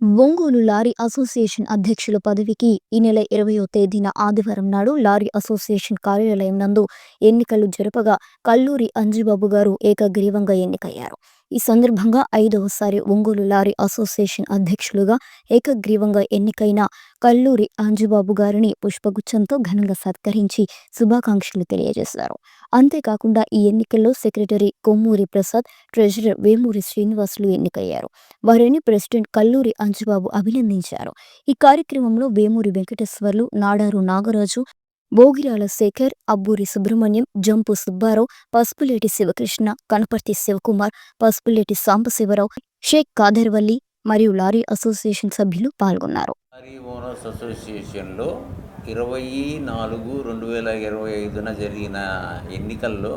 Ongole lorry association అధ్యక్షుల పదవికి ఈ నెల ఇరవయో తేదీన ఆదివారం నాడు లారీ అసోసియేషన్ కార్యాలయం నందు ఎన్నికలు జరపగా కల్లూరి అంజుబాబు గారు ఏకగ్రీవంగా ఎన్నికయ్యారు. ఈ సందర్భంగా ఐదవసారి ఒంగోలు లారీ అసోసియేషన్ అధ్యక్షులుగా ఏకగ్రీవంగా ఎన్నికైన కల్లూరి అంజుబాబు గారిని పుష్పగుచ్చంతో ఘనంగా సత్కరించి శుభాకాంక్షలు తెలియజేశారు. అంతేకాకుండా ఈ ఎన్నికల్లో సెక్రటరీ కొమ్మూరి ప్రసాద్ ట్రెజరర్ వేమూరి శ్రీనివాసులు ఎన్నికయ్యారు. వారిని ప్రెసిడెంట్ కల్లూరి అంజుబాబు అభినందించారు. ఈ కార్యక్రమంలో వేమూరి వెంకటేశ్వర్లు నాడారు నాగరాజు భోగిరాల శేఖర్ అబ్బూరి సుబ్రహ్మణ్యం జంపు సుబ్బారావు పసుపులేటి శివకృష్ణ కనపర్తి శివకుమార్ పసుపులేటి సాంబశివరావు షేక్ కాదర్వల్లి మరియు లారీ అసోసియేషన్ సభ్యులు పాల్గొన్నారు. లారీ ఓనర్స్ అసోసియేషన్లో ఇరవై నాలుగు రెండు వేల ఇరవై ఐదున జరిగిన ఎన్నికల్లో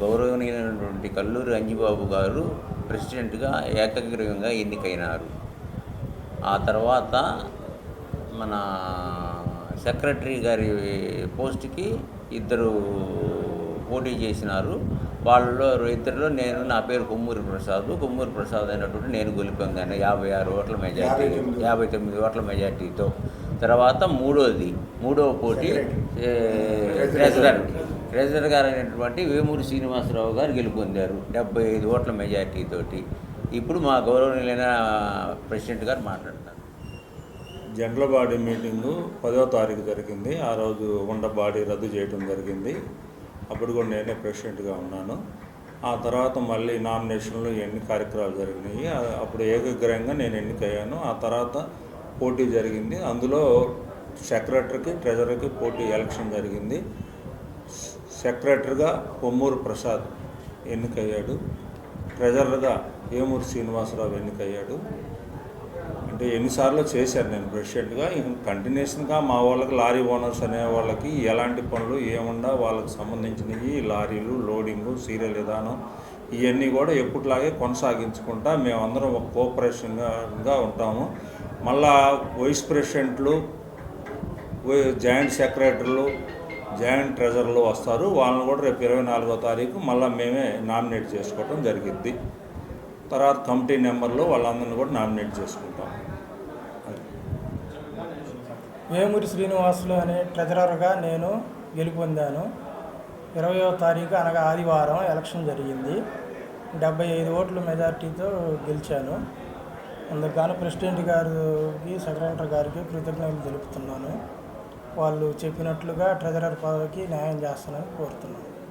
గౌరవనీయులైనటువంటి కల్లూరి అంజిబాబు గారు ప్రెసిడెంట్గా ఏకగ్రీవంగా ఎన్నికైనారు. ఆ తర్వాత మన సెక్రటరీ గారి పోస్ట్కి ఇద్దరు పోటీ చేసినారు. వాళ్ళలో ఇద్దరిలో నేను నా పేరు కొమ్మూరి ప్రసాద్. కొమ్మూరి ప్రసాద్ అయినటువంటి నేను గెలిపాను యాభై ఆరు ఓట్ల మెజార్టీ యాభై తొమ్మిది. ఓట్ల మెజార్టీతో. తర్వాత మూడోది మూడవ పోటీ ట్రెజరర్ ట్రెజరర్ గారు. అయినటువంటి వేమూరి శ్రీనివాసరావు గారు గెలుపొందారు డెబ్బై ఐదు ఓట్ల మెజార్టీతోటి. ఇప్పుడు మా గౌరవనీయులైన ప్రెసిడెంట్ గారు మాట్లాడతారు జనరల్ బాడీ మీటింగు పదో తారీఖు జరిగింది. ఆ రోజు ఉండ బాడీ రద్దు చేయడం జరిగింది. అప్పుడు కూడా నేనే ప్రెసిడెంట్గా ఉన్నాను. ఆ తర్వాత మళ్ళీ నామినేషన్లు ఎన్ని కార్యక్రమాలు జరిగినాయి అప్పుడు ఏకగ్రహంగా నేను ఎన్నికయ్యాను. ఆ తర్వాత పోటీ జరిగింది. అందులో సెక్రటరీకి ట్రెజరీకి పోటీ ఎలక్షన్ జరిగింది. సెక్రటరీగా కొమ్మూరు ప్రసాద్ ఎన్నికయ్యాడు. ట్రెజరర్గా ఏమూరు శ్రీనివాసరావు ఎన్నికయ్యాడు. అంటే ఎన్నిసార్లు చేశాను నేను ప్రెసిడెంట్గా కంటిన్యూషన్గా మా వాళ్ళకి లారీ ఓనర్స్ అనే వాళ్ళకి ఎలాంటి పనులు ఏముండా వాళ్ళకి సంబంధించినవి లారీలు లోడింగు సీరియల్ విధానం ఇవన్నీ కూడా ఎప్పటిలాగే కొనసాగించుకుంటా మేమందరం ఒక కోఆపరేషన్గా ఉంటాము. మళ్ళా వైస్ ప్రెసిడెంట్లు జాయింట్ సెక్రటరీలు జాయింట్ ట్రెజర్లు వస్తారు. వాళ్ళని కూడా రేపు ఇరవై నాలుగో తారీఖు మళ్ళీ మేమే నామినేట్ చేసుకోవడం జరిగిద్ది. తర్వాత కమిటీ నెంబర్లు వాళ్ళందరిని కూడా నామినేట్ చేసుకుంటాం. వేమూరి శ్రీనివాసులు అనే ట్రెజరర్గా నేను గెలుపొందాను. ఇరవయో తారీఖు అనగా ఆదివారం ఎలక్షన్ జరిగింది. డెబ్బై ఐదు ఓట్ల మెజార్టీతో గెలిచాను. అందుకు ప్రెసిడెంట్ గారికి సెక్రటరీ గారికి కృతజ్ఞతలు తెలుపుతున్నాను. వాళ్ళు చెప్పినట్లుగా ట్రెజరర్ పదవికి న్యాయం చేస్తానని కోరుతున్నాను.